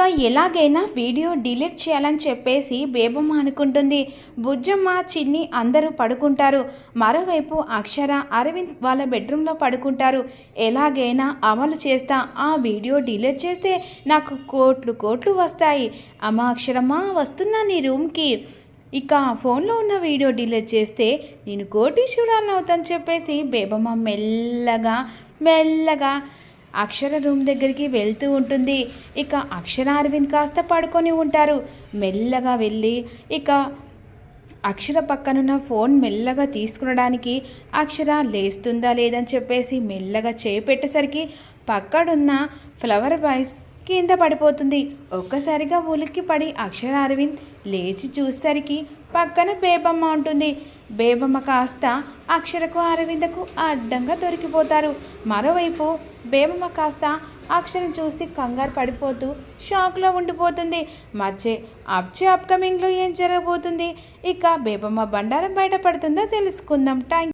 ఇంకా ఎలాగైనా video delete చేయాలని చెప్పేసి బేబమ్మ అనుకుంటుంది. బుజ్జమ్మ చిన్ని అందరూ పడుకుంటారు. మరోవైపు అక్షర అరవింద్ వాళ్ళ బెడ్రూమ్లో పడుకుంటారు. ఎలాగైనా అమలు చేస్తా. ఆ వీడియో డిలీట్ చేస్తే నాకు కోట్లు కోట్లు వస్తాయి. అమ్మ అక్షరమ్మ వస్తున్నా నీ రూమ్కి. ఇక ఫోన్లో ఉన్న వీడియో డిలీట్ చేస్తే నేను కోటీశ్వరాలను అవుతాను చెప్పేసి బేబమ్మ మెల్లగా మెల్లగా అక్షర రూమ్ దగ్గరికి వెళ్తూ ఉంటుంది. ఇక అక్షర అరవింద్ కాస్త పడుకొని ఉంటారు. మెల్లగా వెళ్ళి ఇక అక్షర పక్కనున్న ఫోన్ మెల్లగా తీసుకునడానికి అక్షర లేస్తుందా లేదని చెప్పేసి మెల్లగా చేపెట్టేసరికి పక్కడున్న ఫ్లవర్ బాయ్స్ కింద పడిపోతుంది. ఒక్కసారిగా ఉలిక్కి పడి అక్షర అరవింద్ లేచి చూసేసరికి పక్కన బేబమ్మ ఉంటుంది. బేబమ్మ కాస్త అక్షరకు అరవిందకు అడ్డంగా దొరికిపోతారు. మరోవైపు బేబమ్మ కాస్త అక్షరం చూసి కంగారు పడిపోతూ షాక్లో ఉండిపోతుంది. మధ్య అప్చే అప్కమింగ్లో ఏం జరగబోతుంది? ఇక బేబమ్మ బండారం బయటపడుతుందో తెలుసుకుందాం. థ్యాంక్